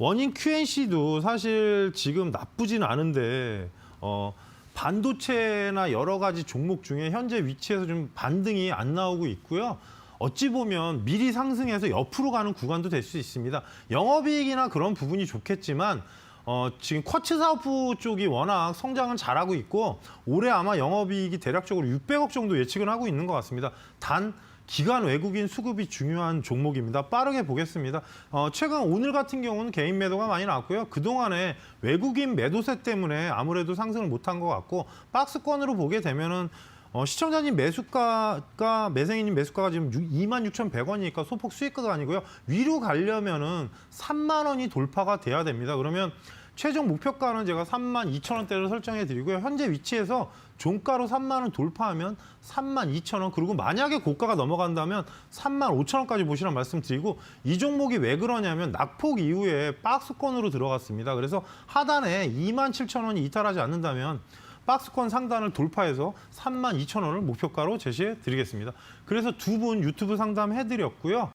원인 QNC도 사실 지금 나쁘진 않은데 어, 반도체나 여러 가지 종목 중에 현재 위치에서 좀 반등이 안 나오고 있고요. 어찌 보면 미리 상승해서 옆으로 가는 구간도 될 수 있습니다. 영업이익이나 그런 부분이 좋겠지만 어, 지금 쿼츠 사업부 쪽이 워낙 성장을 잘하고 있고 올해 아마 영업이익이 대략적으로 600억 정도 예측을 하고 있는 것 같습니다. 단 기관 외국인 수급이 중요한 종목입니다. 빠르게 보겠습니다. 어, 최근 오늘 같은 경우는 개인 매도가 많이 나왔고요. 그동안에 외국인 매도세 때문에 아무래도 상승을 못한 것 같고 박스권으로 보게 되면은 어, 시청자님 매수가가 매생이님 매수가가 지금 26,100원이니까 소폭 수익가가 아니고요. 위로 가려면은 3만 원이 돌파가 돼야 됩니다. 그러면 최종 목표가는 제가 3만 2천 원대를 설정해 드리고요. 현재 위치에서 종가로 3만 원 돌파하면 3만 2천 원 그리고 만약에 고가가 넘어간다면 3만 5천 원까지 보시란 말씀드리고 이 종목이 왜 그러냐면 낙폭 이후에 박스권으로 들어갔습니다. 그래서 하단에 2만 7천 원이 이탈하지 않는다면 박스권 상단을 돌파해서 3만 2천 원을 목표가로 제시해 드리겠습니다. 그래서 두 분 유튜브 상담 해드렸고요.